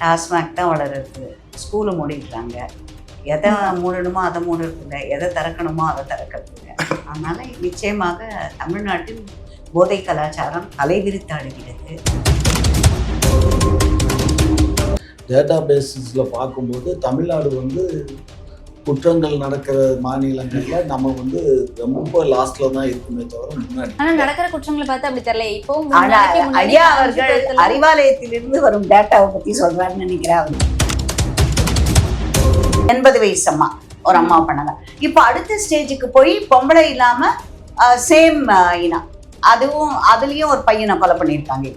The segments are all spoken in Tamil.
டாஸ்மாக் தான் வளருது. ஸ்கூலை மூடிடுறாங்க. எதை மூடணுமோ அதை மூடுறது எதை திறக்கணுமோ அதை திறக்கிறது அதனால் நிச்சயமாக தமிழ்நாட்டில் போதை கலாச்சாரம் தலைவிரித்தாடுகிறது டேட்டா பேசிஸில் பார்க்கும்போது தமிழ்நாடு வந்து குற்றங்கள் நடக்கிற மாநிலங்கள்ல நம்ம வந்து ரொம்ப லாஸ்ட்ல தான் இருக்குமே தவிர முன்னாடி ஆனா நடக்கிற குற்றங்களை பார்த்தா அப்படி தெரியல. இப்போ ஐயா அவர்கள் அறிவாலயத்திலிருந்து வரும் டேட்டாவை பத்தி சொல்றாருன்னு நினைக்கிறேன் அவர். எண்பது வயசு அம்மா ஒரு அம்மா பண்ணாங்க. இப்போ அடுத்த ஸ்டேஜுக்கு போய் பொம்பளை இல்லாம சேம் இனம் அதுவும் அதுலயும் ஒரு பையனை கொலை பண்ணியிருக்காங்க.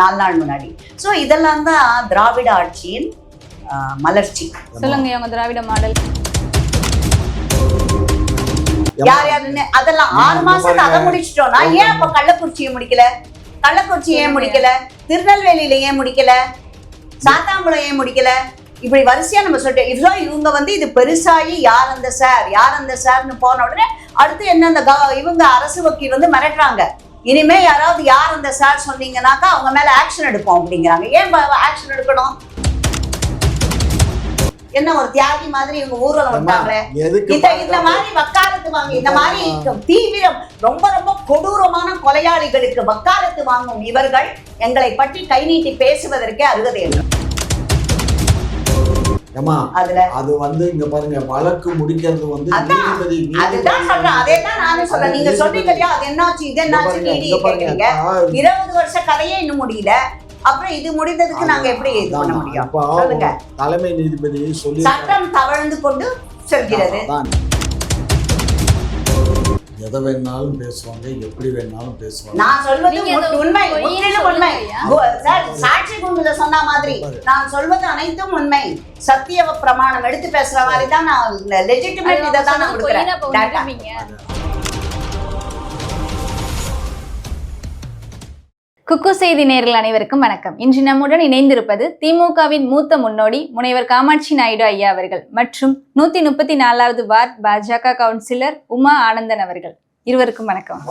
நாலு நாள் முன்னாடி. ஸோ இதெல்லாம் தான் திராவிட ஆட்சியின் ஆஹ், மலர்ச்சி. சொல்லுங்க இவங்க திராவிட மாடல். யார் யாருன்னு? அதெல்லாம் ஆறு மாசத்துல அதை. முடிச்சிட்டோம்னா ஏன் அப்ப கள்ளக்குறிச்சியை முடிக்கல? கள்ளக்குறிச்சி ஏன் முடிக்கல? திருநெல்வேலியில ஏன் முடிக்கல? சாத்தாங்குளம் ஏன் முடிக்கல? இப்படி வரிசையா நம்ம சொல்லிட்டு இவ்வளோ இவங்க வந்து இது பெருசாகி யார் அந்த சார்? யார் அந்த சார்னு போன உடனே அடுத்து என்ன அந்த க- இவங்க அரசு வக்கீல் வந்து மிரட்டுறாங்க. இனிமே யாராவது யார் அந்த சார் சொன்னீங்கன்னாக்கா அவங்க மேல ஆக்ஷன் எடுப்போம் அப்படிங்கிறாங்க. ஏன் ஆக்ஷன் எடுக்கணும்? என்ன ஒரு தியாகி மாதிரி இவங்க ஊர்வலம் எதுக்கு இந்த இந்த மாதிரி வக்காலத்து வாங்கி இந்த மாதிரி தீவிரம் ரொம்ப ரொம்ப கொடூரமான கொலையாளிகளுக்கு வக்காலத்து வாங்கும் இவர்கள் எங்களை பற்றி கை நீட்டி பேசுவதற்கே அருகதை அதுல. அது வந்து இங்க பாருங்க வழக்கு முடிக்கிறது வந்து நீதிபதி அதுதான் சொல்றேன். அதே தான் நானும் சொல்றேன். நீங்க இல்லையா? அது என்னாச்சு இது என்னாச்சு கேக்குறீங்க இருபது வருஷ கதையே இன்னும் முடியல. அப்புறம் இது முடிந்ததுக்கு நாங்க எப்படி இது பண்ண முடியும்? சொல்லுங்க. தலைமை நீதிபதி சொல்லி சட்டம் தவழ்ந்து கொண்டு செல்கிறது. எதை வேணாலும் பேசுவாங்க எப்படி வேணாலும் பேசுவாங்க. நான் சொல்வது உண்மை முற்றிலும் உண்மை. சார், சாட்சி குண்டுல சொன்ன மாதிரி நான் சொல்வது அனைத்தும் உண்மை. சத்திய பிரமாணம் எடுத்து பேசுற மாதிரி தான் நான் லெஜிட்டிமேட் இதை தான் நான் கொடுக்குறேன். குக்கு செய்தி நேரில் அனைவருக்கும் வணக்கம். இன்று நம்முடன் இணைந்திருப்பது திமுகவின் மூத்த முன்னோடி முனைவர் காமாட்சி நாயுடு ஐயா அவர்கள் மற்றும் நூத்தி முப்பத்தி நாலாவது வார்டு பாஜக கவுன்சிலர் உமா ஆனந்தன் அவர்கள். இருவருக்கும் வணக்கம்.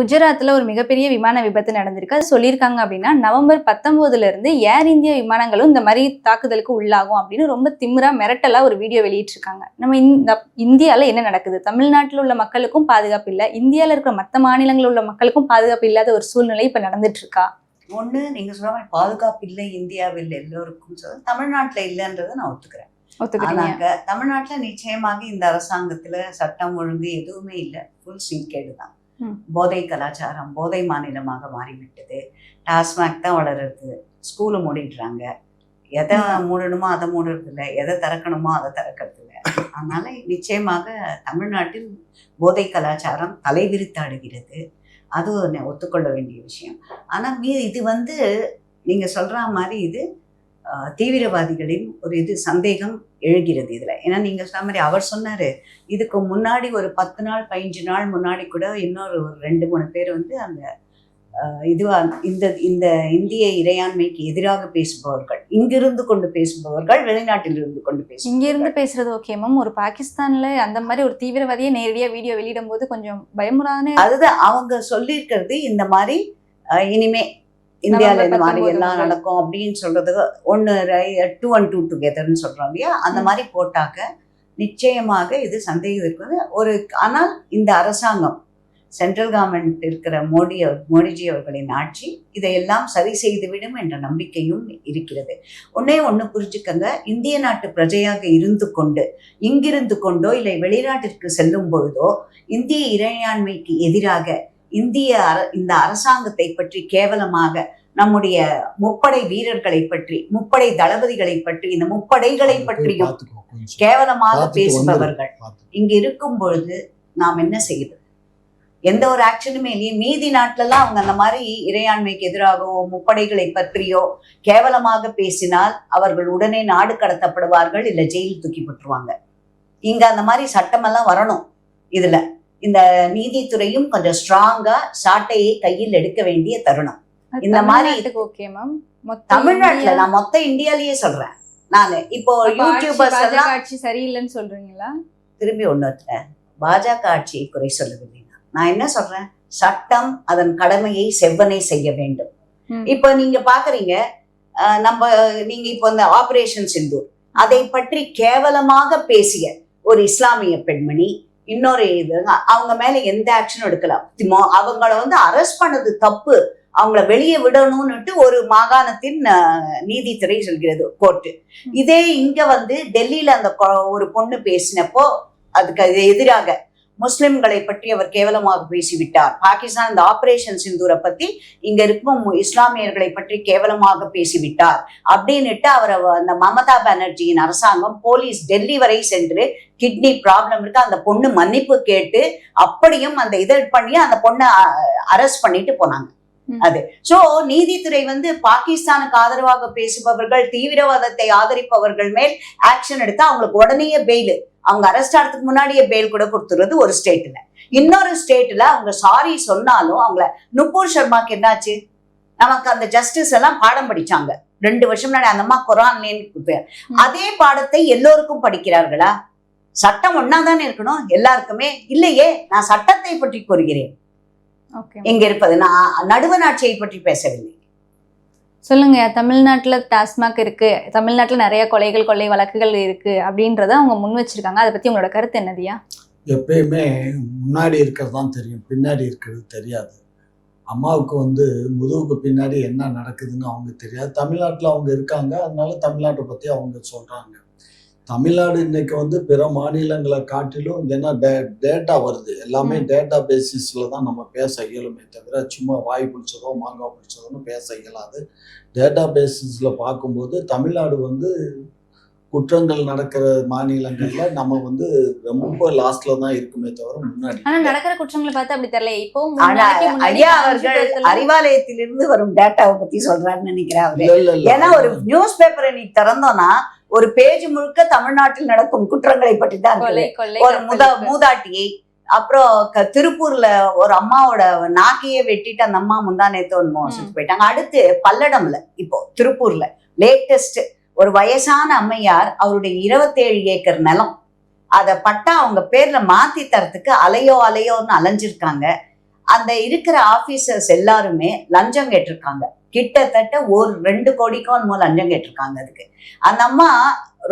குஜராத்தில் ஒரு மிகப்பெரிய விமான விபத்து நடந்திருக்கு. அது சொல்லியிருக்காங்க அப்படின்னா நவம்பர் பத்தொம்போதுல இருந்து ஏர் இந்தியா விமானங்களும் இந்த மாதிரி தாக்குதலுக்கு உள்ளாகும் அப்படின்னு ரொம்ப திமிரா மிரட்டலா ஒரு வீடியோ வெளியிட்டிருக்காங்க. நம்ம இந்த இந்தியாவில் என்ன நடக்குது? தமிழ்நாட்டில் உள்ள மக்களுக்கும் பாதுகாப்பு இல்லை. இந்தியாவில் இருக்கிற மற்ற மாநிலங்களில் உள்ள மக்களுக்கும் பாதுகாப்பு இல்லாத ஒரு சூழ்நிலை இப்போ நடந்துட்டு இருக்கா ஒண்ணு நீங்க சொல்ற மாதிரி பாதுகாப்பு இல்லை இந்தியாவில் எல்லோருக்கும் சொல்ல தமிழ்நாட்டுல இல்லைன்றதை நான் ஒத்துக்கிறேன். ஆனாக்க தமிழ்நாட்டுல நிச்சயமாக இந்த அரசாங்கத்துல சட்டம் ஒழுங்கு எதுவுமே இல்லை. ஃபுல் சீர்கேடு தான். போதை கலாச்சாரம் போதை மாநிலமாக மாறிவிட்டது. டாஸ்மாக் தான் வளருது. ஸ்கூலை மூடிடுறாங்க. எதை மூடணுமோ அதை மூடுறது இல்லை எதை திறக்கணுமோ அதை திறக்கிறது இல்லை அதனால நிச்சயமாக தமிழ்நாட்டில் போதை கலாச்சாரம் தலைவிரித்தாடுகிறது அது ஒத்துக்கொள்ள வேண்டிய விஷயம். ஆனால் மீ இது வந்து நீங்க சொல்ற மாதிரி இது தீவிரவாதிகளின் ஒரு இது சந்தேகம் எழுகிறது இதுல. ஏன்னா நீங்க சொன்ன மாதிரி அவர் சொன்னாரு இதுக்கு முன்னாடி ஒரு பத்து நாள் பதினஞ்சு நாள் முன்னாடி கூட இன்னொரு ரெண்டு மூணு பேர் வந்து அந்த ஆஹ், இதுவா இந்த இந்த இந்திய இறையாண்மைக்கு எதிராக பேசுபவர்கள் இங்கிருந்து கொண்டு பேசுபவர்கள் வெளிநாட்டில் இருந்து கொண்டு இங்க பேசுபவர்கள். இருந்து பேசுறது ஓகே மேம் ஒரு பாகிஸ்தான்ல அந்த மாதிரி ஒரு தீவிரவாதியை நேரடியா வீடியோ வெளியிடும் போது கொஞ்சம் பயமுறான அதுதான் அவங்க சொல்லியிருக்கிறது இந்த மாதிரி இனிமே இந்தியாவில் இந்த மாதிரி எல்லாம் 19 நடக்கும் அப்படின்னு சொல்றதுக்கு ஒன்று டூ அண்ட் டூ டுகெதர்னு சொல்றோம் இல்லையா? அந்த. மாதிரி போட்டாக்க நிச்சயமாக இது சந்தேகத்திற்கு வந்து ஒரு ஆனால் இந்த அரசாங்கம் சென்ட்ரல் கவர்மெண்ட் இருக்கிற மோடி மோடிஜி அவர்களின் ஆட்சி இதையெல்லாம் சரி செய்துவிடும் என்ற நம்பிக்கையும் இருக்கிறது. ஒன்னே ஒன்று புரிஞ்சுக்கங்க. இந்திய நாட்டு பிரஜையாக இருந்து கொண்டு இங்கிருந்து கொண்டோ இல்லை வெளிநாட்டிற்கு செல்லும் பொழுதோ இந்திய இறையாண்மைக்கு எதிராக இந்திய இந்த அரசாங்கத்தை பற்றி கேவலமாக நம்முடைய முப்படை வீரர்களை பற்றி முப்படை தளபதிகளை பற்றி இந்த முப்படைகளை பற்றியும். கேவலமாக பேசுபவர்கள். இங்க இருக்கும் பொழுது நாம் என்ன செய்யுது எந்த ஒரு ஆக்ஷனுமே இல்லையே மீதி நாட்டிலலாம் அவங்க அந்த மாதிரி இறையாண்மைக்கு எதிராகவோ முப்படைகளை பற்றியோ கேவலமாக பேசினால் அவர்கள் உடனே நாடு கடத்தப்படுவார்கள் இல்ல ஜெயில் தூக்கி போட்டுருவாங்க. இங்க அந்த மாதிரி சட்டமெல்லாம் வரணும் இதுல. இந்த நீதித்துறையும் கொஞ்சம் ஸ்ட்ராங்கா சாட்டையை கையில் எடுக்க வேண்டிய தருணம். இந்த மாதிரி- ஓகே மேம் தமிழ்நாட்டுல நான் மொத்த இந்தியாலயே சொல்றேன். நானு இப்போ யூடியூபர்ஸ் எல்லாம் ஆட்சி சரியில்லைன்னு சொல்றீங்களா? திரும்பி ஒண்ணுத்துல பாஜக ஆட்சியை குறை சொல்லவில்லை நான். என்ன சொல்றேன்? சட்டம் அதன் கடமையை செவ்வனே செய்ய வேண்டும். இப்போ நீங்க பாக்குறீங்க நம்ம நீங்க இப்போ இந்த ஆபரேஷன் சிந்தூர் அதை பற்றி கேவலமாக பேசிய ஒரு இஸ்லாமிய பெண்மணி இன்னொரு இது அவங்க மேல எந்த ஆக்ஷனும் எடுக்கலாம் திமோ- அவங்கள வந்து அரெஸ்ட் பண்ணது தப்பு. அவங்கள வெளியே விடணும்னுட்டு ஒரு மாகாணத்தின் நீதித்துறை சொல்கிறது கோர்ட்டு இதே இங்க வந்து டெல்லியில அந்த ஒரு பொண்ணு பேசினப்போ அதுக்கு அது எதிராக முஸ்லிம்களை பற்றி அவர் கேவலமாக பேசிவிட்டார். பாகிஸ்தான் இந்த ஆபரேஷன் சிந்தூரை பத்தி இங்க இருக்கும் இஸ்லாமியர்களை பற்றி கேவலமாக பேசிவிட்டார். அப்படின்னுட்டு அவர் அந்த மமதா பானர்ஜியின் அரசாங்கம் போலீஸ் டெல்லி வரை சென்று கிட்னி ப்ராப்ளம் இருக்கு அந்த பொண்ணு மன்னிப்பு கேட்டு அப்படியும் அந்த இதை பண்ணி அந்த பொண்ணை அரெஸ்ட் பண்ணிட்டு போனாங்க. அது. சோ நீதித்துறை வந்து பாகிஸ்தானுக்கு ஆதரவாக பேசுபவர்கள் தீவிரவாதத்தை ஆதரிப்பவர்கள் மேல் ஆக்ஷன் எடுத்தா அவங்களுக்கு உடனே பெயில் அவங்க அரெஸ்ட் ஆகிறதுக்கு முன்னாடியே பெயில் கூட கொடுத்துறது ஒரு ஸ்டேட்ல இன்னொரு ஸ்டேட்ல அவங்க சாரி சொன்னாலும் அவங்கள நுப்பூர் சர்மாக்கு என்னாச்சு? நமக்கு அந்த ஜஸ்டிஸ் எல்லாம் பாடம் படிச்சாங்க. ரெண்டு வருஷம் முன்னாடி அந்த அம்மா குரான்லேன்னு பேர். அதே பாடத்தை எல்லோருக்கும் படிக்கிறார்களா? சட்டம் ஒன்னாதானே இருக்கணும்? எல்லாருக்குமே? இல்லையே நான் சட்டத்தை பற்றி கூறுகிறேன். இங்க இருப்பது? நான் நடுவனாட்சியை பற்றி பேசவில்லை. சொல்லுங்க தமிழ்நாட்டுல டாஸ்மாக் இருக்கு தமிழ்நாட்டுல நிறைய கொலைகள் கொள்ளை வழக்குகள் இருக்கு அப்படின்றத அவங்க முன் வச்சிருக்காங்க. அதை பத்தி உங்களோட கருத்து என்னதியா எப்பயுமே முன்னாடி இருக்கிறது தான் தெரியும் பின்னாடி இருக்கிறது தெரியாது. அம்மாவுக்கு வந்து முதுகுக்கு பின்னாடி என்ன நடக்குதுன்னு அவங்க தெரியாது. தமிழ்நாட்டில் அவங்க இருக்காங்க அதனால தமிழ்நாட்டை பற்றி அவங்க சொல்கிறாங்க தமிழ்நாடு இன்னைக்கு வந்து பிற மாநிலங்களை காட்டிலும் ஏன்னா டே டேட்டா வருது. எல்லாமே. டேட்டா பேசிஸில் தான் நம்ம பேச இயலுமே தவிர சும்மா வாய் பிடிச்சதோ மாங்காய் பிடிச்சதோன்னு பேச இயலாது. டேட்டா பேசிஸில் பார்க்கும்போது தமிழ்நாடு வந்து குற்றங்கள் நடக்கிற மாநிலங்கள்ல நம்ம வந்து ரொம்ப லாஸ்ட்ல தான் இருக்குமே தவிர முன்னாடி ஆனா நடக்கிற குற்றங்களை பார்த்தா அப்படி தெரியல. இப்போ ஐயா அவர்கள் அறிவாலயத்திலிருந்து வரும் டேட்டாவை பத்தி சொல்றாருன்னு நினைக்கிறேன் அவரு. இல்ல இல்ல இல்ல. ஏன்னா ஒரு நியூஸ் பேப்பரை நீ திறந்தோம்னா ஒரு பேஜ் முழுக்க தமிழ்நாட்டில் நடக்கும் குற்றங்களை பற்றி தான் ஒரு முத. மூதாட்டியை அப்புறம் திருப்பூர்ல ஒரு அம்மாவோட நாக்கையே வெட்டிட்டு அந்த அம்மா முந்தா நேத்து ஒன்று போயிட்டாங்க. அடுத்து பல்லடம்ல இப்போ திருப்பூர்ல லேட்டஸ்ட் ஒரு வயசான அம்மையார் அவருடைய இருபத்தேழு ஏக்கர் நிலம். அதை பட்டா அவங்க பேர்ல மாத்தி தரத்துக்கு அலையோ அலையோன்னு அலைஞ்சிருக்காங்க. அந்த இருக்கிற ஆபீசர்ஸ் எல்லாருமே லஞ்சம் கேட்டிருக்காங்க. கிட்டத்தட்ட ஒரு ரெண்டு கோடிக்கும் என்னமோ லஞ்சம் கேட்டிருக்காங்க அதுக்கு. அந்த அம்மா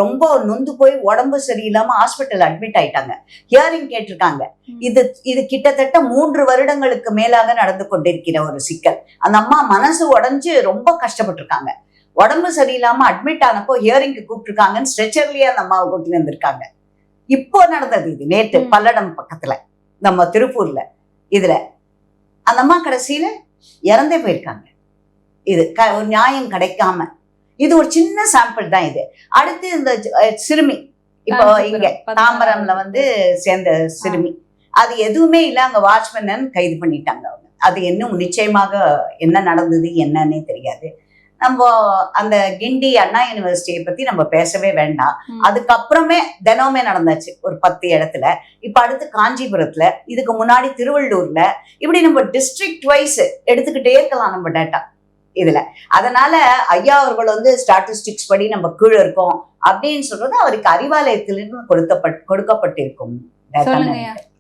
ரொம்ப நொந்து போய் உடம்பு சரியில்லாம ஹாஸ்பிட்டல் அட்மிட் ஆயிட்டாங்க. ஹியரிங் கேட்டிருக்காங்க. இது இது கிட்டத்தட்ட மூன்று வருடங்களுக்கு மேலாக நடந்து கொண்டிருக்கிற ஒரு சிக்கல். அந்த அம்மா மனசு உடைஞ்சு ரொம்ப கஷ்டப்பட்டிருக்காங்க. உடம்பு சரியில்லாம அட்மிட் ஆனப்போ ஹியரிங்க்கு கூப்பிட்டுருக்காங்கன்னு ஸ்ட்ரெச்சர்லயே அந்த அம்மாவை கூட்டிட்டு வந்திருக்காங்க. இப்போ நடந்தது இது நேற்று. பல்லடம் பக்கத்துல நம்ம திருப்பூர்ல. இதுல அந்த அம்மா கடைசியில இறந்தே போயிருக்காங்க. இது க- ஒரு நியாயம் கிடைக்காம. இது ஒரு சின்ன சாம்பிள் தான் இது. அடுத்து இந்த சிறுமி. இப்போ இங்க. தாம்பரம்ல வந்து சேர்ந்த சிறுமி. அது எதுவுமே இல்ல அங்க வாட்ச்மேன் கைது பண்ணிட்டாங்க அவங்க. அது இன்னும் நிச்சயமாக என்ன நடந்தது என்னன்னே தெரியாது. நம்ம அந்த கிண்டி அண்ணா யூனிவர்சிட்டியை பத்தி நம்ம பேசவே வேண்டாம். அதுக்கப்புறமே தினமுமே நடந்தாச்சு ஒரு பத்து இடத்துல. இப்ப அடுத்து காஞ்சிபுரத்துல இதுக்கு முன்னாடி திருவள்ளூர்ல இப்படி நம்ம டிஸ்ட்ரிக்ட் வைஸ் எடுத்துக்கிட்டே இருக்கலாம் நம்ம டேட்டா இதுல. அதனால ஐயா அவர்கள் வந்து ஸ்டாட்டிஸ்டிக்ஸ் படி நம்ம கீழே இருக்கோம் அப்படின்னு சொல்றது அவருக்கு அறிவாலயத்திலிருந்து கொடுக்கப்பட் கொடுக்கப்பட்டிருக்கும்.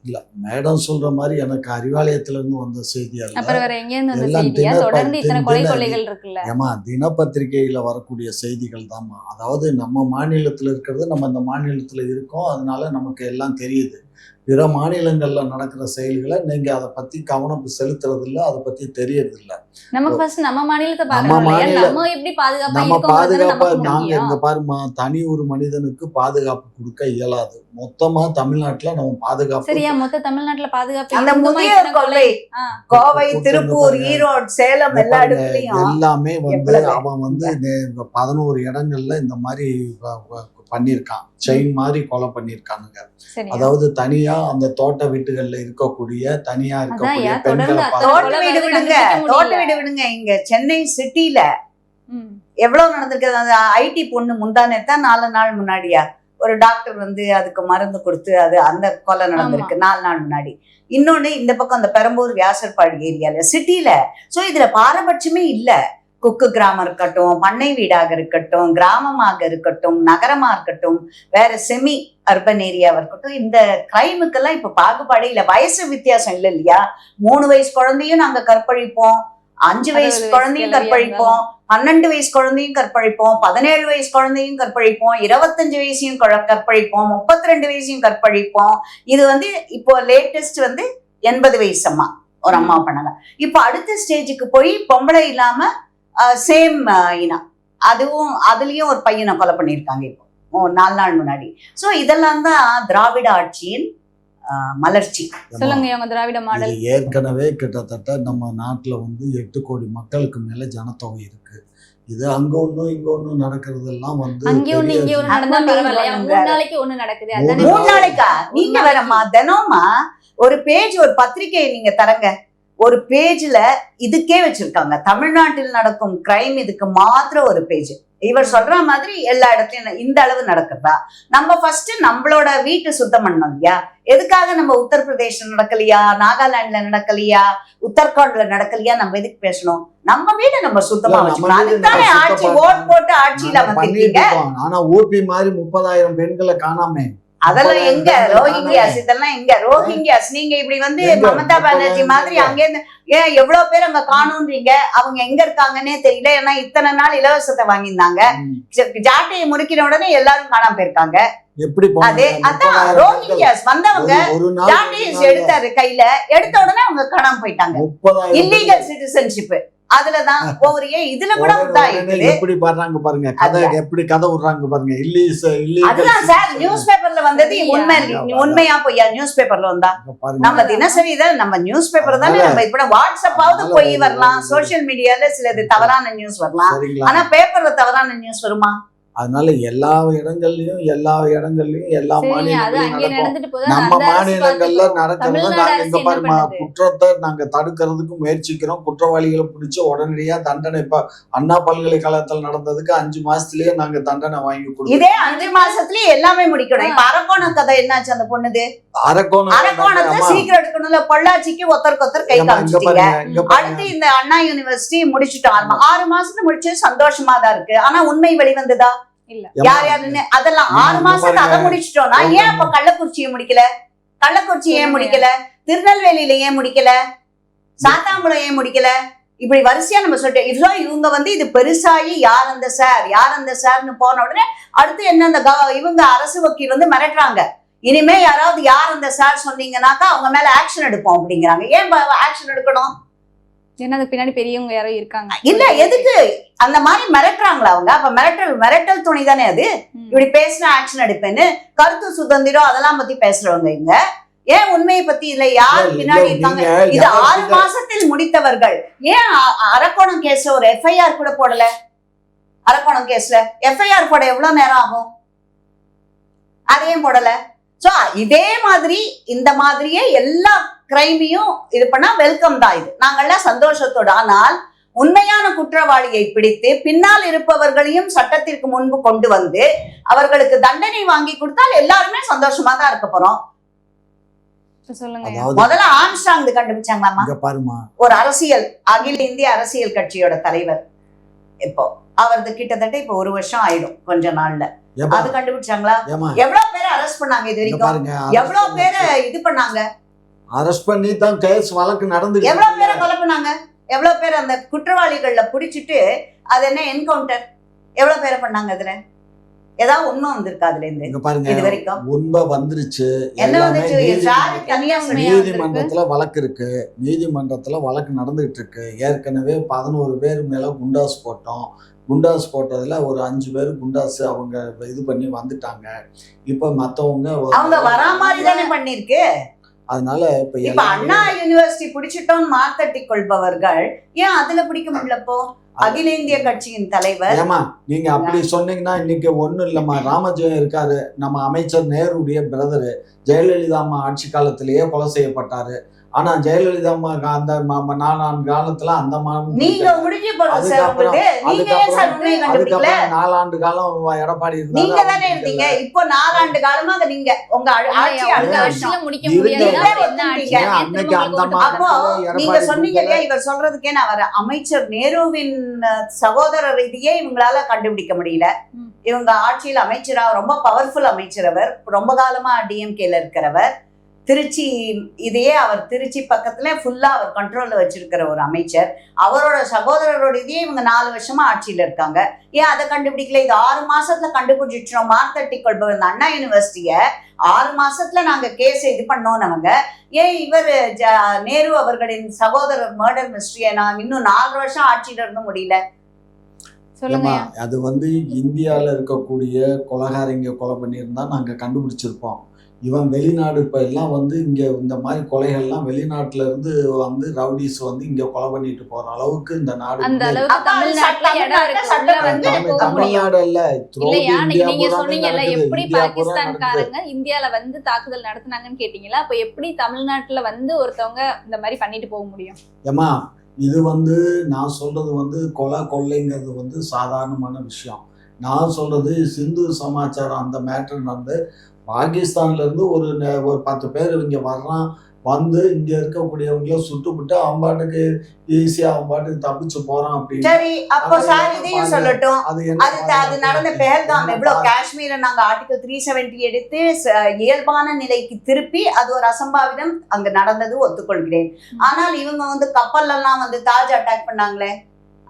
இல்ல மேடம் சொல்ற மாதிரி எனக்கு அறிவாலயத்துல இருந்து வந்த செய்தி அல்ல. அப்புறம் வேற எங்க இருந்து வந்த எல்லாம் செய்தியா? தின- தொடர்ந்து இத்தனை தின- கொலை தின- கொள்ளைகள் இருக்குல்ல. ஏமா தினப்பத்திரிகையில வரக்கூடிய செய்திகள் தாம்மா. அதாவது நம்ம மாநிலத்துல இருக்கிறது நம்ம இந்த மாநிலத்துல இருக்கோம் அதனால நமக்கு எல்லாம் தெரியுது. பிற மாநிலங்கள்ல நடக்கிற செயல்களை நீங்க அதை பத்தி கவனம் செலுத்துறது இல்ல அதை பத்தி தெரியறது இல்ல நமக்கு ஃபர்ஸ்ட் நம்ம மாநிலத்தை நம்ம பாக்கணும் இல்லையா மாநில- நம்ம எப்படி பாதுகாப்பா நம்ம இருக்கோங்கிறது பாதுகாப்பா நமக்கு நாங்க முக்கியம் இங்க பாருமா தனி ஒரு மனிதனுக்கு பாதுகாப்பு கொடுக்க இயலாது மொத்தமா தமிழ்நாட்டுல நம்ம பாதுகாப்பு சரியா மொத்த தமிழ்நாட்டுல பாதுகாப்பு அந்த முதியோர் கொள்ளை. கோவை திருப்பூர். ஈரோடு சேலம் எல்லா இடத்துலயும் எல்லாமே வந்து? அவன் வந்து பதினோரு இடங்கள்ல இந்த மாதிரி பண்ணியிருக்கான். செயின் மாதிரி கொலை பண்ணியிருக்கானுங்க. அதாவது தனியா அந்த தோட்ட வீட்டுகள்ல இருக்கக்கூடிய தனியா இருக்கக்கூடிய பெண்களை விடுங்க. கண்டுபிடிக்க தோட்ட முடியல. வீடு விடுங்க. இங்க சென்னை சிட்டில ம். எவ்வளவு நடந்திருக்கு அந்த ஐடி பொண்ணு முந்தானே தான் நாலு நாள் முன்னாடியா? ஒரு டாக்டர் வந்து அதுக்கு மருந்து கொடுத்து அது அந்த கொலை நடந்திருக்கு நாலு நாள் முன்னாடி. இன்னொன்னு இந்த பக்கம் அந்த பெரம்பூர் வியாசர்பாடி ஏரியால சிட்டில. சோ இதுல பாரபட்சமே இல்ல. குக்கு கிராமம் இருக்கட்டும் பண்ணை வீடாக இருக்கட்டும் கிராமமாக இருக்கட்டும் நகரமா இருக்கட்டும் வேற செமி அர்பன் ஏரியாவா இருக்கட்டும் இந்த கிரைமுக்கெல்லாம் இப்ப பாகுபாடே இல்ல. வயசு வித்தியாசம் இல்ல இல்லையா? மூணு வயசு குழந்தையும் நாங்க கற்பழிப்போம் அஞ்சு வயசு குழந்தையும் கற்பழிப்போம் பன்னெண்டு வயசு குழந்தையும் கற்பழிப்போம் பதினேழு வயசு குழந்தையும் கற்பழிப்போம் இருபத்தஞ்சு வயசையும் கற்பழிப்போம் முப்பத்தி ரெண்டு வயசையும் கற்பழிப்போம். இது வந்து இப்போ லேட்டஸ்ட் வந்து எண்பது வயசு அம்மா ஒரு அம்மா பண்ணாங்க. இப்போ அடுத்த ஸ்டேஜுக்கு போய் பொம்பளை இல்லாம சேம் இனம் அதுவும் அதுலயும் ஒரு பையனை கொலை பண்ணியிருக்காங்க இப்போ. ஓ, நாலு நாள் முன்னாடி. ஸோ இதெல்லாம் தான் திராவிட ஆட்சியின் ஆஹ், மலர்ச்சி. சொல்லுங்க உங்க திராவிட மாடல். ஏற்கனவே கிட்டத்தட்ட நம்ம நாட்டுல வந்து எட்டு கோடி மக்களுக்கு மேல ஜனத்தொகை இருக்கு. இது அங்க ஒண்ணும் இங்க ஒண்ணும் நடக்கிறதெல்லாம் வந்து அங்கே ஒண்ணு இங்கே ஒண்ணு அங்க நடந்தா ஒண்ணு, பரவாயில்லையா? ஒண்ணு மூணு. நாளைக்கு ஒண்ணு நடக்குது. மூணு அதானே மூணு நாளைக்கா? நீங்க ஒரு வேறம்மா தினம்மா ஒரு பேஜ் ஒரு பத்திரிகை நீங்க தரங்க. ஒரு பேஜ்ல இதுக்கே வச்சிருக்காங்க. தமிழ்நாட்டில் நடக்கும் கிரைம் இதுக்கு மாத்திரம் ஒரு பேஜ். இவர் சொல்ற மாதிரி எல்லா இடத்துலயும் இந்த அளவு நடக்குதா? நம்ம ஃபர்ஸ்ட் நம்மளோட வீட்டு சுத்தம் பண்ணோம் இல்லையா? எதுக்காக நம்ம உத்தரப்பிரதேசம் நடக்கலையா? நாகாலாந்துல நடக்கலையா? உத்தரகாண்ட்ல நடக்கலையா? நம்ம எதுக்கு பேசணும்? நம்ம வீட்டை நம்ம சுத்தமா வச்சுக்கணும். அதுதானே ஆட்சி ஓட் போட்டு ஆட்சியில இருக்கோம். ஆனா ஊபி மாதிரி முப்பதாயிரம் பெண்களை காணாமே அதெல்லாம் எங்க? ரோஹிங்கியாஸ். இதெல்லாம் எங்க? ரோஹிங்கியாஸ் நீங்க இப்படி வந்து? மமதா பானர்ஜி மாதிரி எங்க? அங்கே இருந்து ஏன் எவ்வளவு பேர் அங்க காணுன்றீங்க? அவங்க எங்க இருக்காங்கன்னே தெரியல. ஏன்னா இத்தனை நாள் இலவசத்தை வாங்கியிருந்தாங்க. ஜாட்டையை முறிக்கிற உடனே எல்லாரும் காணாம போயிருக்காங்க. எப்படி? அதே அதான் ரோஹிங்கியாஸ் வந்தவங்க ஜாட்டையை எடுத்தாரு கையில. எடுத்த உடனே அவங்க காணாம போயிட்டாங்க. இல்லீகல் சிட்டிசன்ஷிப் அதுலதான் ஒவ்வொரு ஏன் இதுல கூட எப்படி பாடுறாங்க பாருங்க கதை. எப்படி கதை விடுறாங்க பாருங்க இல்லீஸ் அதுதான் சார் நியூஸ் பேப்பர்ல வந்தது உண்மை உண்மையா பொய்யா? நியூஸ் பேப்பர்ல வந்தா நம்ம தினசரி தான் நம்ம நியூஸ் பேப்பர் தானே நம்ம இப்ப வாட்ஸ்அப்பாவது போய் ஒரு- வரலாம் ஒரு- சோஷியல் மீடியால சிலது தவறான நியூஸ் வரலாம். சரிங்களா? ஆனா பேப்பர்ல தவறான நியூஸ் வருமா? அதனால எல்லா இடங்கள்லயும் எல்லா இடங்கள்லயும் எல்லா மாநிலங்களையும் நடக்கும். நம்ம மாநிலங்கள்ல. நடக்கிறத நாங்க பாருமா பண்ணுது? குற்றத்தை நாங்க தடுக்கிறதுக்கு முயற்சிக்கிறோம். குற்றவாளிகளை பிடிச்சு உடனடியா தண்டனை இப்ப அண்ணா பல்கலைக்கழகத்தில் நடந்ததுக்கு அஞ்சு மாசத்துலயே நாங்க தண்டனை வாங்கி கொடுத்தோம். இதே அஞ்சு மாசத்துலயே எல்லாமே முடிக்கணும். இப்ப அரக்கோணம் கதை என்னாச்சு அந்த பொண்ணுது அரக்கோணம் அரக்கோணத்தை சீக்கிரம் எடுக்கணும்ல பொள்ளாச்சிக்கு ஒருத்தருக்கு ஒருத்தர் கை காமிச்சிட்டீங்க. அடுத்து இந்த அண்ணா யூனிவர்சிட்டி முடிச்சுட்டோம். ஆறு- ஆறு மாசத்துல முடிச்சு சந்தோஷமா தான் இருக்கு. ஆனா உண்மை வெளிவந்ததா? யார் யாருன்னு அதெல்லாம் ஆறு மாசத்துல அதை. முடிச்சிட்டோம்னா ஏன் அப்ப கள்ளக்குறிச்சியை முடிக்கல? கள்ளக்குறிச்சி ஏன். முடிக்கல? திருநெல்வேலியில ஏன் முடிக்கல? சாத்தாங்குளம் ஏன் முடிக்கல? இப்படி வரிசையா நம்ம சொல்லிட்டு இதோ இவங்க வந்து இது பெருசாகி யார் அந்த சார்? யார் அந்த சார்னு போன உடனே அடுத்து என்ன அந்த இவங்க அரசு வக்கீல் வந்து மிரட்டுறாங்க. இனிமே யாராவது யார் அந்த சார் சொன்னீங்கன்னாக்கா அவங்க மேல ஆக்ஷன் எடுப்போம் அப்படிங்கிறாங்க. ஏன் ஆக்ஷன் எடுக்கணும்? ஏன்னா அதுக்கு பின்னாடி பெரியவங்க யாரோ இருக்காங்க. இல்ல எதுக்கு? அந்த மாதிரி மிரட்டுறாங்களா அவங்க? அப்ப மிரட்டல் மிரட்டல் துணை தானே அது. இப்படி பேசினா ஆக்ஷன் எடுப்பேன்னு கருத்து சுதந்திரம் அதெல்லாம் பத்தி பேசுறவங்க இங்க ஏன் உண்மையை பத்தி இல்ல? யார் பின்னாடி இருக்காங்க? இது ஆறு மாசத்தில் முடித்தவர்கள். ஏன் அரக்கோணம் கேஸ்ல ஒரு எஃப்ஐஆர் கூட போடல? அரக்கோணம் கேஸ்ல எஃப்ஐஆர் போட எவ்வளவு நேரம் ஆகும்? அதையும் போடல. சோ இதே மாதிரி இந்த மாதிரியே எல்லா கிரைமையும் இது பண்ணா வெல்கம் தான் இது. நாங்கெல்லாம் சந்தோஷத்தோடு. ஆனால் உண்மையான குற்றவாளியை பிடித்து பின்னால் இருப்பவர்களையும் சட்டத்திற்கு முன்பு கொண்டு வந்து அவர்களுக்கு தண்டனை வாங்கி கொடுத்தால் எல்லாருமே சந்தோஷமா தான் இருக்க போறோம். முதல்ல ஆம்ஸ்டாங் இது கண்டுபிடிச்சாங்களாமா ஒரு அரசியல் அகில இந்திய அரசியல் கட்சியோட தலைவர். இப்போ அவரது கிட்டத்தட்ட இப்போ ஒரு வருஷம் ஆயிடும் கொஞ்ச நாள்ல. அது கண்டுபிடிச்சாங்களா? எவ்வளவு பேரை அரெஸ்ட் பண்ணாங்க இது வரைக்கும்? எவ்வளவு பேரை இது பண்ணாங்க? அரெஸ்ட் பண்ணி தான் கேஸ் வழக்கு நடந்து எவ்வளவு பேரை கொலை பண்ணாங்க எவ்வளவு பேர் அந்த குற்றவாளிகள்ல புடிச்சிட்டு அது என்ன என்கவுண்டர் எவ்வளவு பேரை பண்ணாங்க அதுல ஏதாவது உண்மை வந்திருக்கா அதுல இருந்து பாருங்க இது வரைக்கும்? உண்மை வந்துருச்சு. என்ன வந்துச்சு? நீதிமன்றத்துல வழக்கு இருக்கு. நீதிமன்றத்துல வழக்கு நடந்துகிட்டு இருக்கு. ஏற்கனவே பதினோரு பேர் மேல குண்டாஸ் போட்டோம். குண்டாஸ் போட்டதுல ஒரு அஞ்சு பேர் குண்டாஸ் அவங்க இது பண்ணி வந்துட்டாங்க. இப்ப மத்தவங்க அவங்க வரா மாதிரி தானே பண்ணிருக்கு? அதனால இப்ப இப்ப அண்ணா யூனிவர்சிட்டி பிடிச்சிட்டோம் மாத்தட்டி கொள்பவர்கள் ஏன் அதுல பிடிக்க முடியலப்போ அகில இந்திய கட்சியின் தலைவர். ஏமா நீங்க அப்படி சொன்னீங்கன்னா இன்னைக்கு ஒண்ணும் இல்லம்மா. ராமஜெயம் இருக்காரு. நம்ம அமைச்சர் நேருடைய பிரதரு ஜெயலலிதா அம்மா ஆட்சி காலத்திலேயே கொலை செய்யப்பட்டாரு. ஆனா ஜெயலலிதா அம்மா அந்த நாலாண்டு காலத்துல அந்த நீங்க முடிஞ்சு நாலாண்டு காலம் எடப்பாடி நீங்க தானே இருந்தீங்க. இப்போ நாலாண்டு காலமா அது நீங்க உங்க ஆட்சி அடுத்த வருஷம் முடிக்க நீங்க சொன்னீங்க. இல்லையா? இவர் சொல்றதுக்கே நான் வரேன். அமைச்சர் நேருவின் அஹ், சகோதரர் இதையே இவங்களால கண்டுபிடிக்க முடியல. இவங்க ஆட்சியில் அமைச்சரா ரொம்ப பவர்ஃபுல் அமைச்சர் அவர். ரொம்ப காலமா டிஎம்கேல இருக்கிறவர். திருச்சி இதையே அவர் திருச்சி பக்கத்துல ஃபுல்லா அவர் கண்ட்ரோல்ல வச்சிருக்கிற ஒரு அமைச்சர். அவரோட சகோதரரோட இதையே இவங்க நாலு வருஷமா ஆட்சியில இருக்காங்க. ஏன் அதை கண்டுபிடிக்கல? இது ஆறு மாசத்துல கண்டுபிடிச்சிட்டோம். மார்த்தட்டி கொள்பவர் இந்த அண்ணா யூனிவர்சிட்டிய ஆறு மாசத்துல நாங்க கேஸ் இது பண்ணோம்னவங்க ஏன் இவர் நேரு அவர்களின் சகோதரர் மர்டர் மிஸ்ட்ரியை நான் இன்னும் நாலு வருஷம் ஆட்சியில இருக்க முடியல. அது வந்து இந்தியாவில் இருக்கக்கூடிய கொலகாரங்க கொலை பண்ணியிருந்தா நாங்கள் கண்டுபிடிச்சிருப்போம். இவன் வெளிநாடு இப்போ எல்லாம் வந்து இங்கே இந்த மாதிரி கொலைகள்லாம் வெளிநாட்டுல இருந்து வந்து ரவுடிஸ் வந்து இங்கே கொலை பண்ணிட்டு போற அளவுக்கு இந்த நாடு வந்து- வந்து வந்து தமிழ்நாடு இல்ல நீங்க சொன்னீங்கல்ல. எப்படி. பாகிஸ்தான்காரங்க இந்தியால வந்து தாக்குதல் நடத்துனாங்கன்னு கேட்டீங்களா? அப்ப எப்படி தமிழ்நாட்டுல வந்து ஒருத்தவங்க இந்த மாதிரி பண்ணிட்டு போக முடியும்? ஏம்மா இது வந்து நான் சொல்றது வந்து கொலை கொள்ளைங்கிறது வந்து சாதாரணமான விஷயம். நான் சொல்றது சிந்து சமாச்சாரம் அந்த மேட்டர் நடந்து பாகிஸ்தான்ல இருந்து ஒரு ஒரு பத்து பேர் இங்க வர்றான். வந்து இங்க இருக்கக்கூடியவங்கள சுட்டுவிட்டு அவன் பாட்டுக்கு ஈஸியா அவன் பாட்டுக்கு தப்பிச்சு போறான் அப்படின்னு. சரி அப்போ சார் இதையும். சொல்லட்டும். அது அது நடந்த? பெஹல்காம் எவ்வளவு? காஷ்மீரை நாங்க ஆர்டிகல் த்ரீ செவன்டி எடுத்து இயல்பான நிலைக்கு திருப்பி அது ஒரு அசம்பாவிதம் அங்க நடந்தது ஒத்துக்கொள்கிறேன். ஆனால் இவங்க வந்து கப்பல்ல எல்லாம் வந்து தாஜ் அட்டாக் பண்ணாங்களே?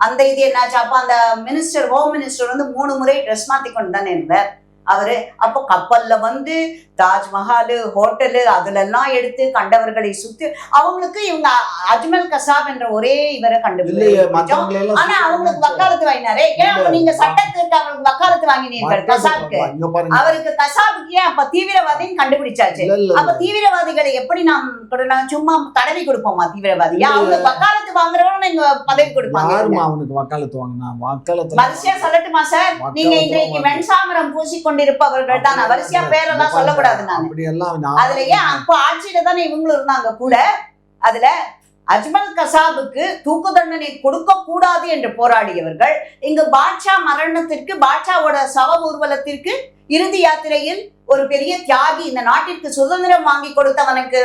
அந்த இது என்னாச்சு? அப்ப அந்த மினிஸ்டர் ஹோம் மினிஸ்டர் வந்து மூணு முறை ட்ரெஸ் மாத்தி கொண்டு தானே இருந்தார். அவரு அப்போ கப்பல்ல வந்து தாஜ்மஹால் ஹோட்டலு அதுல எல்லாம் எடுத்து கண்டவர்களை சுத்தி அவங்களுக்கு இவங்க அஜ்மல் கசாப் என்ற ஒரே இவரை கண்டுபிடிச்சோம் ஆனா அவங்களுக்கு வக்காலத்து வாங்கினாரே. ஏன். நீங்க சட்டத்திற்கு அவங்களுக்கு வக்காலத்து வாங்கினீர்கள்? கசாப்க்கு. அவருக்கு கசாபுக்கு ஏன் அப்ப தீவிரவாதின்னு கண்டுபிடிச்சாச்சு? அப்ப தீவிரவாதிகளை எப்படி நாம் சும்மா தடவி கொடுப்போமா தீவிரவாதி. அவங்க வக்காலத்து வாங்குறவங்க நீங்க பதவி கொடுப்பாங்க. அவனுக்கு வக்காலத்து வாங்கினா? வக்காலத்துல வரிசையா சொல்லட்டுமா சார்? நீங்க இன்றைக்கு வாங்க. வெண்சாமரம் பூசி கொண்டிருப்பவர்கள் தான். வரிசையா பேரெல்லாம் சொல்லக்கூடாது நான். அதுல ஏன் அப்போ ஆட்சியில தானே இவங்களும் இருந்தாங்க கூட? அதுல அஜ்மல் கசாபுக்கு தூக்கு தண்டனை கொடுக்க கூடாது என்று போராடியவர்கள் இங்கு பாட்ஷா மரணத்திற்கு பாட்ஷாவோட சவ ஊர்வலத்திற்கு இறுதி யாத்திரையில் ஒரு பெரிய தியாகி இந்த நாட்டிற்கு சுதந்திரம் வாங்கி கொடுத்தவனுக்கு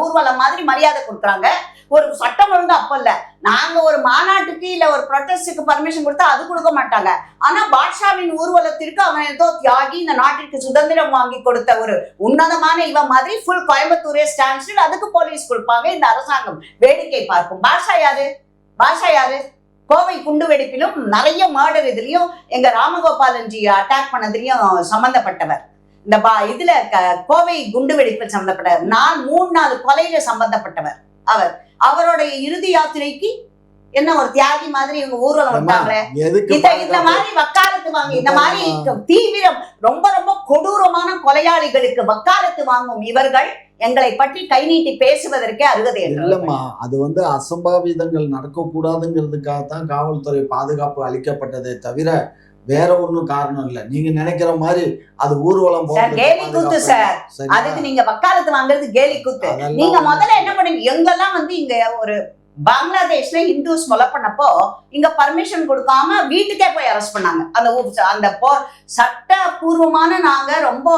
ஊர்வலம் மாதிரி மரியாதை கொடுக்குறாங்க. ஒரு சட்டம் ஒழுங்கு அப்ப இல்ல. நாங்க ஒரு மாநாட்டுக்கு இல்ல ஒரு ப்ரொட்டஸ்டுக்கு பர்மிஷன் கொடுத்தா அது கொடுக்க மாட்டாங்க. ஆனா பாட்ஷாவின் ஊர்வலத்திற்கு அவன் ஏதோ தியாகி இந்த நாட்டிற்கு சுதந்திரம் வாங்கி கொடுத்த ஒரு உன்னதமான இவன் மாதிரி ஃபுல் கோயம்புத்தூரே ஸ்டாண்ட் அதுக்கு போலீஸ் கொடுப்பாங்க இந்த அரசாங்கம். வேடிக்கை பார்க்கும். பாஷா யாரு? பாஷா யாரு? கோவை குண்டு வெடிப்பிலும் நிறைய மர்டர் இதுலயும் எங்க ராமகோபாலன்ஜி அட்டாக் பண்ணதுலயும் சம்பந்தப்பட்டவர். இந்த பா இதுல கோவை குண்டு வெடிப்பில் சம்பந்தப்பட்டவர். நான் மூணு நாலு கொலையில சம்பந்தப்பட்டவர். அவர். அவருடைய இறுதி யாத்திரைக்கு என்ன ஒரு தியாகி மாதிரி இவங்க ஊர்வலம் விட்டாங்களே? இந்த இந்த? மாதிரி வக்காலத்து வாங்கி இந்த மாதிரி. தீவிரம் ரொம்ப ரொம்ப கொடூரமான கொலையாளிகளுக்கு வக்காலத்து வாங்கும் இவர்கள் எங்களை பற்றி கை நீட்டி பேசுவதற்கே அருகதை இல்லம்மா. அது வந்து அசம்பாவிதங்கள் நடக்கக்கூடாதுங்கிறதுக்காக தான் காவல்துறை பாதுகாப்பு அளிக்கப்பட்டதே தவிர வேற ஒண்ணும் காரணம் இல்ல. நீங்க நினைக்கிற மாதிரி அது ஊர்வலம் சார், கேலி கூத்து சார். அதுக்கு நீங்க வக்காலத்து வாங்குறது கேலி குத்து. நீங்க முதல்ல என்ன பண்ணுங்க? எங்கெல்லாம் வந்து இங்க ஒரு பங்களாதேஷ்ல இந்துஸ் கொலை பண்ணப்போ இங்க பர்மிஷன் கொடுக்காம வீட்டுக்கே போய் அரெஸ்ட் பண்ணாங்க. அந்த அந்த சட்டபூர்வமான நாங்க ரொம்ப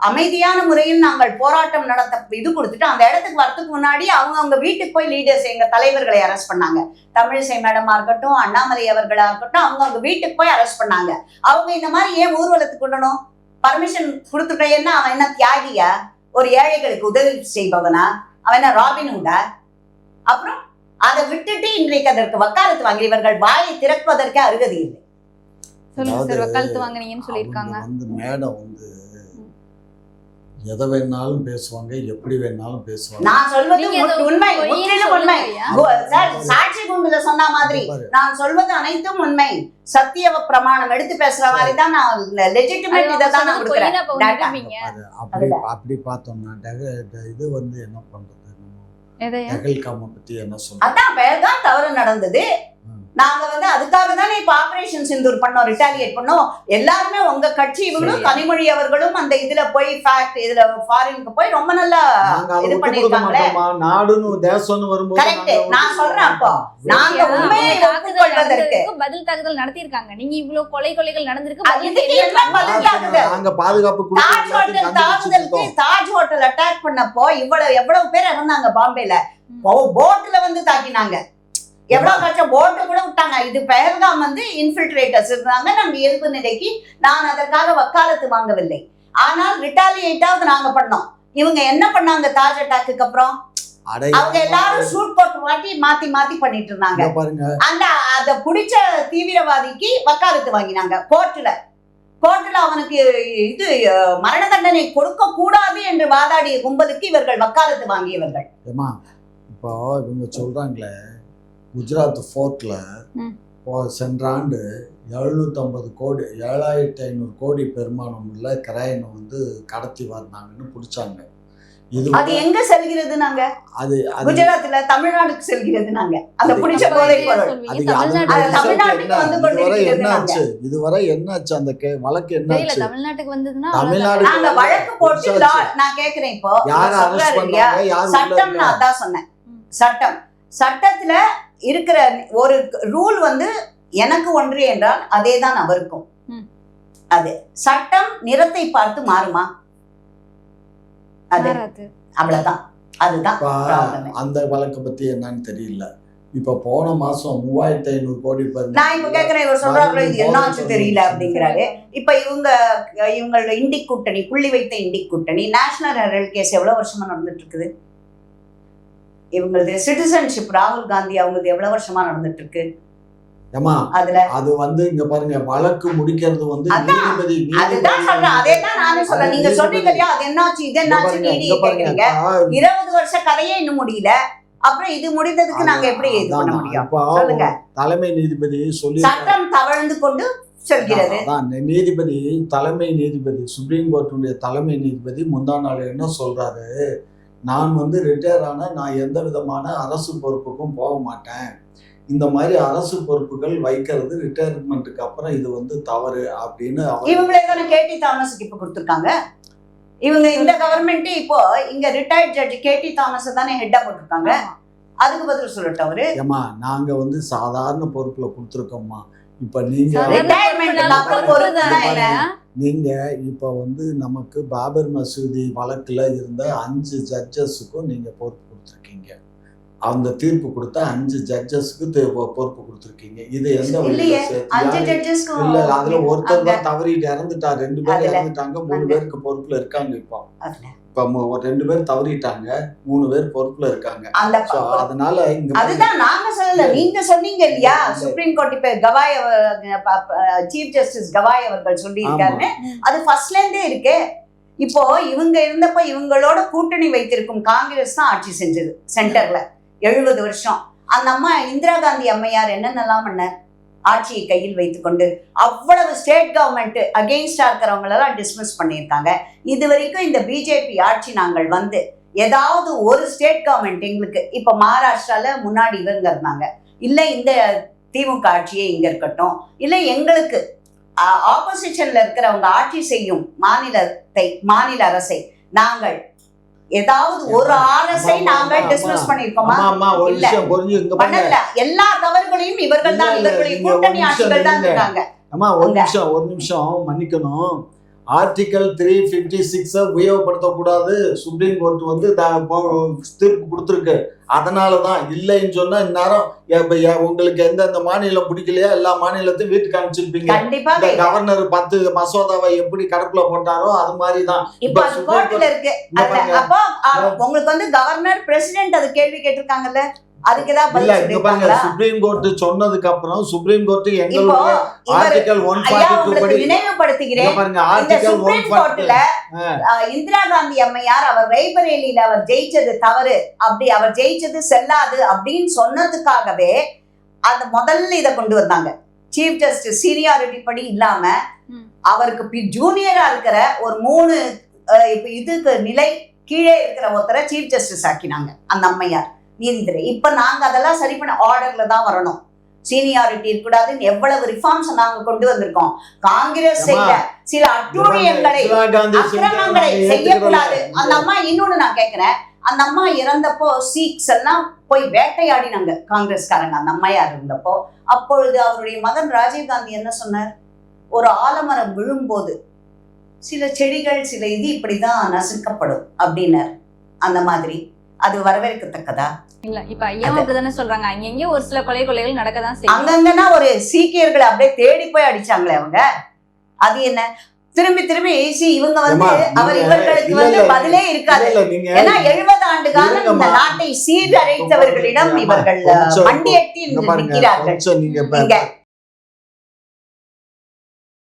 அமைதியான முறையில் நாங்கள் போராட்டம் நடத்த இது கொடுத்துட்டு அந்த இடத்துக்கு வரதுக்கு முன்னாடி அவங்க அவங்க வீட்டுக்கு போய் லீடர்ஸ் எங்க தலைவர்களை அரெஸ்ட் பண்ணாங்க. தமிழிசை மேடமா இருக்கட்டும் அண்ணாமலை அவர்களா இருக்கட்டும் அவங்க அவங்க வீட்டுக்கு போய் அரெஸ்ட் பண்ணாங்க. அவங்க இந்த மாதிரி ஏன் ஊர்வலத்துக்கு விடணும் பர்மிஷன் கொடுத்துட்டேன்னா அவன் என்ன தியாகியா? ஒரு ஏழைகளுக்கு உதவி செய்பவனா? அவன் என்ன ராபின்ஹுடா அப்புறம் அதை விட்டுட்டு இன்றைக்கு அதற்கு வக்காலத்து வாங்கி இவர்கள் வாயை திறப்பதற்கு அருகதி இல்லை. சொல்லுங்க சார் வக்காலத்து வாங்குனீங்கன்னு சொல்லியிருக்காங்க. வந்து மேடம் வந்து எதை வேணாலும் பேசுவாங்க எப்படி வேணாலும் பேசுவாங்க. நான் சொல்வது உண்மை முற்றிலும் உண்மை. சார் சாட்சி குண்டுல சொன்ன மாதிரி. நான் சொல்வது அனைத்தும் உண்மை. சத்திய பிரமாணம் எடுத்து பேசுற மாதிரி தான் நான் லெஜிட்டிமேட் இதை தான் நான் கொடுக்குறேன். அப்படி அப்படி பார்த்தோம்னா இது வந்து என்ன பண்றது? டெகல்காம பத்தி என்ன சொல்றது? அதான் பேர்தான் தவறு நடந்தது. நாங்க வந்து அதுக்காக தானே இப்ப ஆபரேஷன் சிந்தூர் பண்ணோம் ரிட்டாலியேட் பண்ணோம் எல்லாருமே உங்க கட்சி இவங்களும். கனிமொழி அவர்களும் அந்த இதுல போய் ஃபேக்ட் இதுல ஃபாரினுக்கு போய் ரொம்ப நல்லா இது பண்ணிருக்காங்களே. நாடுன்னு தேசம்னு வரும்போது விட்டு நான் சொல்றேன் அப்போ. நாங்க உண்மையை ஒப்புக்கொள்வதற்கு. பதில் தாக்குதல் நடத்தியிருக்காங்க நீங்க இவ்வளவு கொலை கொலைகள் நடந்திருக்கு இதுக்கு என்ன பதில். தாக்குதல்? நாங்க பாதுகாப்பு தாஜ் ஹோட்டல் தாக்குதலுக்கு. தாஜ் ஹோட்டல் அட்டாக் பண்ணப்போ இவ்வளவு எவ்வளவு பேர் இறந்தாங்க பாம்பேல. போட்ல வந்து தாக்கினாங்க எவ்வளவு கஷ்டம்? போட்டு கூட விட்டாங்க. இது பெயர்தான் வந்து இன்ஃபில்ட்ரேட்டர்ஸ் இருந்தாங்க. நம்ம இயல்பு நிலைக்கு நான் அதற்காக வக்காலத்து வாங்கவில்லை. ஆனால் ரிட்டாலியேட்டாவது நாங்க பண்ணோம். இவங்க என்ன பண்ணாங்க? தாஜ் அட்டாக்கு அப்புறம்? அவங்க எல்லாரும் ஷூட் போட்டு மாட்டி மாத்தி மாத்தி பண்ணிட்டு இருந்தாங்க. அந்த அத புடிச்ச தீவிரவாதிக்கு வக்காலத்து வாங்கினாங்க. கோர்ட்டுல கோர்ட்டுல அவனுக்கு இது மரண தண்டனை கொடுக்க கூடாது என்று வாதாடிய கும்பலுக்கு இவர்கள் வக்காலத்து வாங்கியவர்கள். இப்போ இவங்க சொல்றாங்களே குஜராத் ஃபோர்ட்ல ம். சென்ற ஆண்டு எழுநூத்தம்பது கோடி ஏழாயிரத்தி ஐநூறு கோடி பெருமானம் உள்ள கரையனை வந்து கடத்தி வந்தாங்கன்னு பிடிச்சாங்க. இது அது எங்க செல்கிறது நாங்க அது குஜராத்ல தமிழ்நாடுக்கு செல்கிறது நாங்க அந்த அது- பிடிச்ச போதை இதுவரை கொண்டிருக்கிறது என்னாச்சு இதுவரை என்னாச்சு அந்த வழக்கு என்னாச்சு தமிழ்நாட்டுக்கு வந்ததுன்னா தமிழ்நாடு நாங்க வழக்கு போட்டு நான் கேக்குறேன் இப்போ. யார அரெஸ்ட் பண்ணாங்க? யார் சட்டம் நான்? அதான் சொன்னேன். சட்டம். சட்டத்துல இருக்கிற ஒரு ரூல் வந்து எனக்கு ஒன்று என்றால் அதேதான் அவருக்கும். ம். அது சட்டம் நிறத்தை பார்த்து மாறுமா? அது. அவ்வளவுதான். அதுதான். அந்த வழக்கு பத்தி என்னன்னு தெரியல. இப்ப போன மாசம் மூவாயிரத்தி ஐநூறு கோடி நான் இப்ப கேக்குறேன் இவர் சொல்றாரு இது என்னாச்சு தெரியல அப்படிங்கிறாரு. இப்ப இவங்க இவங்களோட இண்டி கூட்டணி புள்ளி வைத்த இண்டி கூட்டணி நேஷனல் ஹெரல்ட் கேஸ் எவ்வளவு வருஷமா நடந்துட்டு இருக்குது? இவங்களது சிட்டிசன்ஷிப் ராகுல் காந்தி அவங்களது எவ்வளவு வருஷமா நடந்துட்டு இருக்கு அதுல அது வந்து இங்க பாருங்க வழக்கு முடிக்கிறது வந்து. நீதிபதி அதுதான் சொல்றேன். அதே தான் நானும் சொல்றேன். நீங்க சொன்னீங்க இல்லையா? அது என்னாச்சு? இது என்னாச்சு பாருங்க, கேக்குறீங்க இருபது வருஷ கதையே இன்னும் முடியல. அப்புறம் இது முடிந்ததுக்கு நாங்க எப்படி இது பண்ண முடியும்? சொல்லுங்க. தலைமை நீதிபதி சொல்லி சட்டம் தவழ்ந்து கொண்டு செல்கிறது. நீதிபதி தலைமை நீதிபதி சுப்ரீம் கோர்ட்டுடைய தலைமை நீதிபதி முந்தா நாள் என்ன சொல்றாரு? நான் வந்து ரிட்டையர் ஆன நான் எந்த விதமான அரசு பொறுப்புக்கும் போக மாட்டேன். இந்த மாதிரி அரசு பொறுப்புகள் வைக்கிறது ரிட்டையர்மெண்ட்டுக்கு அப்புறம் இது வந்து தவறு அப்படின்னு இவங்களே தானே கேடி தாமஸுக்கு இப்ப கொடுத்துருக்காங்க. இவங்க இந்த கவர்மெண்ட் இப்போ இங்க ரிட்டையர்ட் ஜட்ஜ் கேடி தாமஸ் தானே ஹெட்டா போட்டிருக்காங்க. அதுக்கு பதில் சொல்லட்டும் அவரு. ஏமா நாங்க வந்து சாதாரண பொறுப்புல கொடுத்துருக்கோம்மா. இப்ப நீங்க? நீங்க இப்ப வந்து நமக்கு பாபர் மசூதி வழக்குல இருந்த அஞ்சு ஜட்ஜஸுக்கும் நீங்க பொறுப்பு கொடுத்துருக்கீங்க. அந்த தீர்ப்பு கொடுத்த அஞ்சு ஜட்ஜஸ்க்கு பொறுப்பு கொடுத்துருக்கீங்க. இது எந்த இல்ல அதுல ஒருத்தர் தான் தவறிட்டு இறந்துட்டார் ரெண்டு பேர் இறந்துட்டாங்க மூணு பேருக்கு பொறுப்புல இருக்காங்க இப்போ. இப்ப ரெண்டு பேர் தவறிட்டாங்க மூணு பேர் பொறுப்புல இருக்காங்க. அதனால இங்க. அதுதான் நாங்க சொல்லல நீங்க சொன்னீங்க இல்லையா? இல்ல. சுப்ரீம் கோர்ட் இப்ப கவாய் சீஃப் ஜஸ்டிஸ் கவாய் அவர்கள் சொல்லி இருக்காருன்னு ம். அது ஃபர்ஸ்ட்ல இருந்தே இருக்கே. இப்போ இவங்க இருந்தப்ப இவங்களோட கூட்டணி வைத்திருக்கும் காங்கிரஸ் தான் ஆட்சி செஞ்சது சென்டர்ல எழுபது வருஷம். அந்த அம்மா இந்திரா காந்தி அம்மையார் என்னென்னலாம் பண்ணார்? ஆட்சியை கையில் வைத்துக்கொண்டு அவ்வளவு ஸ்டேட் கவர்மெண்ட் அகெயின்ஸ்டா இருக்கிறவங்களெல்லாம் டிஸ்மிஸ் பண்ணியிருக்காங்க. இது வரைக்கும் இந்த பிஜேபி ஆட்சி நாங்கள் வந்து ஏதாவது ஒரு ஸ்டேட் கவர்மெண்ட் எங்களுக்கு இப்ப மகாராஷ்டிரால முன்னாடி இவங்க இருந்தாங்க. இல்ல இந்த திமுக ஆட்சியே இங்க இருக்கட்டும். இல்ல எங்களுக்கு ஆப்போசிஷன்ல இருக்கிறவங்க ஆட்சி செய்யும் மாநிலத்தை மாநில அரசை நாங்கள் ஏதாவது ஒரு ஆமா, நாங்கள் ஆமா, டிஸ்மிஸ் ஆமா. பண்ணிருக்கோமா ஆமா ஆமா இல்ல. பண்ணல எல்லா தவறுகளையும் இவர்கள் தான் ஒரு கூட்டணி ஆட்சிகள் தான். இருக்காங்க அம்மா ஒரு. நிமிஷம் ஒரு நிமிஷம் மன்னிக்கணும் ஆர்டிகல் த்ரீ ஃபிஃப்டி சிக்ஸை உபயோகப்படுத்தக்கூடாது. சுப்ரீம் கோர்ட் வந்து தீர்ப்பு கொடுத்துருக்கு. அதனால தான் இல்லைன்னு சொன்னா இந்நேரம் உங்களுக்கு எந்தெந்த மாநிலம் பிடிக்கலையோ எல்லா மாநிலத்தையும் வீட்டுக்கு அனுப்பிச்சிருப்பீங்க. கவர்னர் பத்து மசோதாவை எப்படி கடப்புல போட்டாரோ அது மாதிரி தான் இப்ப கோர்ட்ல இருக்கு. உங்களுக்கு வந்து கவர்னர் பிரசிடென்ட் அது கேள்வி கேட்டிருக்காங்கல்ல? அதுக்கு ஏதாவது இல்ல பதில் இங்க பாருங்க சொல்லிருக்காங்களா சுப்ரீம் கோர்ட் சொன்னதுக்கு அப்புறம் சுப்ரீம் கோர்ட் எங்களுடைய ஆர்டிகல் ஒன் படி நினைவுபடுத்துகிறேன். பாருங்க ஆர்டிகல் ஒன் கோர்ட்ல இந்திரா காந்தி அம்மையார் அவர் ரேபரேலியில அவர் ஜெயிச்சது தவறு. அப்படி அவர் ஜெயிச்சது செல்லாது அப்படின்னு சொன்னதுக்காகவே அந்த முதல்ல இதை கொண்டு வந்தாங்க. சீஃப் ஜஸ்டிஸ் சீனியாரிட்டி படி இல்லாம. அவருக்கு ஜூனியரா இருக்கிற ஒரு மூணு இதுக்கு நிலை கீழே இருக்கிற ஒருத்தரை சீஃப் ஜஸ்டிஸ் ஆக்கினாங்க அந்த அம்மையார். நீதித்துறை இப்ப நாங்க அதெல்லாம் சரி பண்ண ஆர்டர்ல தான் வரணும். சீனியாரிட்டி இருக்கக்கூடாதுன்னு எவ்வளவு ரிஃபார்ம்ஸ் நாங்க கொண்டு வந்திருக்கோம். காங்கிரஸ் செய்த சில அட்டூழியங்களை அக்கிரமங்களை செய்யக்கூடாது. அந்த அம்மா இன்னொன்னு நான் கேக்குறேன். அந்த அம்மா இறந்தப்போ சீக்ஸ் எல்லாம் போய் வேட்டையாடினாங்க காங்கிரஸ்காரங்க. அந்த அம்மையார் இருந்தப்போ. அப்பொழுது அவருடைய மகன் ராஜீவ் காந்தி என்ன சொன்னார்? ஒரு ஆலமரம் விழும்போது சில செடிகள் சில இது இப்படிதான் நசுக்கப்படும் அப்படின்னார். அந்த மாதிரி. அது வரவேற்கத்தக்கதா? இல்ல இப்ப ஐயாவும் அப்படிதானே சொல்றாங்க. அங்கங்க ஒரு சில கொலை கொலைகள் நடக்கதான் செய்யும். அங்கங்கன்னா ஒரு சீக்கியர்களை அப்படியே தேடி போய் அடிச்சாங்களே அவங்க. அது என்ன? திரும்பி திரும்பி ஏசி இவங்க வந்து அவர் இவர்களுக்கு வந்து பதிலே இருக்காது. ஏன்னா எழுபது ஆண்டு காலம் இந்த. நாட்டை சீரழைத்தவர்களிடம் இவர்கள் மண்டியட்டி நிற்கிறார்கள்.